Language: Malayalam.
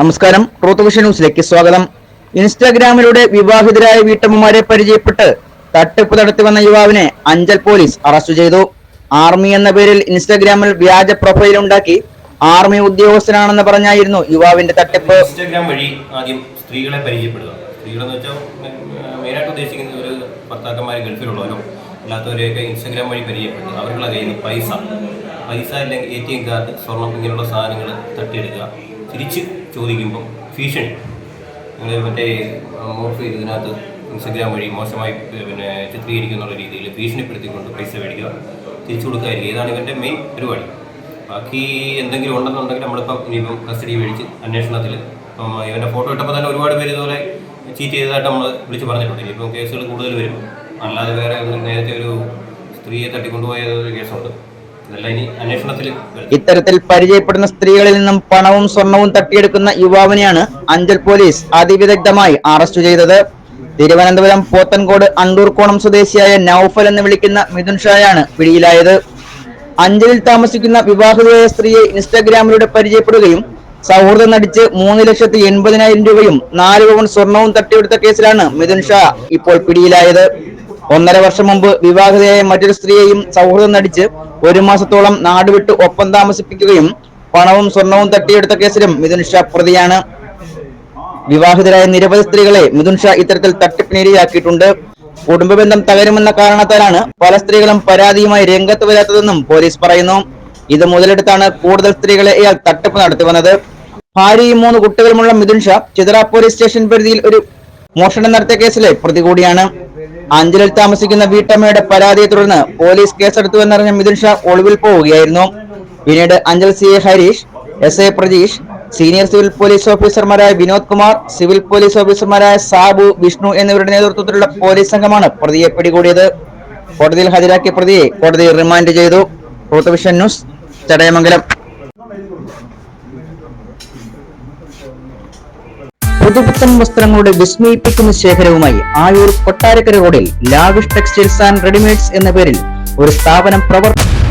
നമസ്കാരം. ട്രൂത്ത് വിഷൻ ന്യൂസിലേക്ക് സ്വാഗതം. ഇൻസ്റ്റാഗ്രാമിലൂടെ വിവാഹിതരായ വീട്ടമ്മമാരെ പരിചയപ്പെട്ട് തട്ടിപ്പ് നടത്തി വന്ന യുവാവിനെ അഞ്ചൽ പോലീസ് അറസ്റ്റ് ചെയ്തു. ആർമി എന്ന പേരിൽ ഇൻസ്റ്റാഗ്രാമിൽ വ്യാജ പ്രൊഫൈൽ ഉണ്ടാക്കി ആർമി ഉദ്യോഗസ്ഥനാണെന്ന് പറഞ്ഞായിരുന്നു യുവാവിന്റെ തട്ടിപ്പ്. ഇൻസ്റ്റാഗ്രാം വഴി ആദ്യം സ്ത്രീകളെ പരിചയപ്പെടുക. സ്ത്രീകളെന്ന് വെച്ചാൽ മെയിനായിട്ട് ഉദ്ദേശിക്കുന്നത് ഒരു ഭർത്താക്കന്മാർ ഗൾഫിലുള്ളവരോ അല്ലാത്തവരെയൊക്കെ ഇൻസ്റ്റാഗ്രാം വഴി പരിചയപ്പെടുക. അവരുടെ കയ്യിൽ നിന്ന് പൈസ. പൈസ അല്ലെങ്കിൽ എ ടി എം കാർഡ് സ്വർണം ഇങ്ങനെയുള്ള സാധനങ്ങൾ തട്ടിയെടുക്കുക. തിരിച്ച് ചോദിക്കുമ്പോൾ ഭീഷണി. നിങ്ങൾ മറ്റേ മോർഫ് ഇതിനകത്ത് ഇൻസ്റ്റഗ്രാം വഴി മോശമായി പിന്നെ ചിത്രീകരിക്കുന്നുള്ള രീതിയിൽ ഭീഷണിപ്പെടുത്തിക്കൊണ്ട് പൈസ മേടിക്കുക തിരിച്ചു കൊടുക്കാതിരിക്കുക. ഇതാണ് ഇവന്റെ മെയിൻ പരിപാടി. ബാക്കി എന്തെങ്കിലും ഉണ്ടെന്നുണ്ടെങ്കിൽ നമ്മളിപ്പം ഇനിയിപ്പം കസ്റ്റഡി മേടിച്ച് അന്വേഷണത്തിൽ ഇവന്റെ ഫോട്ടോ ഇട്ടപ്പോൾ തന്നെ ഒരുപാട് പേര് ഇതുപോലെ ചീറ്റ് ചെയ്തതായിട്ട് നമ്മൾ വിളിച്ച് പറഞ്ഞിട്ടുണ്ട്. ഇനിയിപ്പം കേസുകൾ കൂടുതൽ വരും. അല്ലാതെ വേറെ നേരത്തെ ഒരു സ്ത്രീയെ തട്ടിക്കൊണ്ടുപോയ ഒരു കേസുണ്ട്. ഇത്തരത്തിൽ പരിചയപ്പെടുന്ന സ്ത്രീകളിൽ നിന്നും പണവും സ്വർണവും തട്ടിയെടുക്കുന്ന യുവാവിനെയാണ് അഞ്ചൽ പോലീസ് അതിവിദഗ്ധമായി അറസ്റ്റ് ചെയ്തത്. തിരുവനന്തപുരം പോത്തൻകോട് അണ്ടൂർക്കോണം സ്വദേശിയായ നൌഫൽ എന്ന് വിളിക്കുന്ന മിഥുൻ ഷായാണ് പിടിയിലായത്. അഞ്ചലിൽ താമസിക്കുന്ന വിവാഹിതയായ സ്ത്രീയെ ഇൻസ്റ്റാഗ്രാമിലൂടെ പരിചയപ്പെടുകയും സൗഹൃദം നടിച്ച് മൂന്ന് ലക്ഷത്തി എൺപതിനായിരം രൂപയും നാല് പവൻ സ്വർണവും തട്ടിയെടുത്ത കേസിലാണ് മിഥുൻ ഷാ ഇപ്പോൾ പിടിയിലായത്. ഒന്നര വർഷം മുമ്പ് വിവാഹിതയായ മറ്റൊരു സ്ത്രീയെയും സൗഹൃദം നടിച്ച് ഒരു മാസത്തോളം നാടുവിട്ട് ഒപ്പം താമസിപ്പിക്കുകയും പണവും സ്വർണവും തട്ടിയെടുത്ത കേസിലും മിഥുൻ ഷാ പ്രതിയാണ്. വിവാഹിതരായ നിരവധി സ്ത്രീകളെ മിഥുൻ ഷാ ഇത്തരത്തിൽ തട്ടിപ്പിനിരയാക്കിയിട്ടുണ്ട്. കുടുംബ ബന്ധം തകരുമെന്ന കാരണത്താലാണ് പല സ്ത്രീകളും പരാതിയുമായി രംഗത്ത് വരാത്തതെന്നും പോലീസ് പറയുന്നു. ഇത് മുതലെടുത്താണ് കൂടുതൽ സ്ത്രീകളെ ഇയാൾ തട്ടിപ്പ് നടത്തി വന്നത്. ഭാര്യയും മൂന്ന് കുട്ടികളുമുള്ള മിഥുൻ ഷാ ചിതറ പോലീസ് സ്റ്റേഷൻ പരിധിയിൽ ഒരു മോഷണം നടത്തിയ കേസിലെ പ്രതി കൂടിയാണ്. അഞ്ചലിൽ താമസിക്കുന്ന വീട്ടമ്മയുടെ പരാതിയെ തുടർന്ന് പോലീസ് കേസെടുത്തുവെന്നറിഞ്ഞ മിഥുൻ ഷാ ഒളിവിൽ പോവുകയായിരുന്നു. പിന്നീട് Anchal C A Harish S A Prajeesh senior civil police ഓഫീസർമാരായ വിനോദ് കുമാർ സിവിൽ പോലീസ് ഓഫീസർമാരായ സാബു വിഷ്ണു എന്നിവരുടെ നേതൃത്വത്തിലുള്ള പോലീസ് സംഘമാണ് പ്രതിയെ പിടികൂടിയത്. കോടതിയിൽ ഹാജരാക്കിയ പ്രതിയെ കോടതി റിമാൻഡ് ചെയ്തു. ന്യൂസ് ചടയമംഗലം. പുതുപുത്തൻ വസ്ത്രങ്ങളുടെ വിസ്മയിപ്പിക്കുന്ന ശേഖരവുമായി ആയൂർ കൊട്ടാരക്കര റോഡിൽ ലാവിഷ് ടെക്സ്റ്റൈൽസ് ആൻഡ് റെഡിമെയ്ഡ്സ് എന്ന പേരിൽ ഒരു സ്ഥാപനം പ്രവർത്തി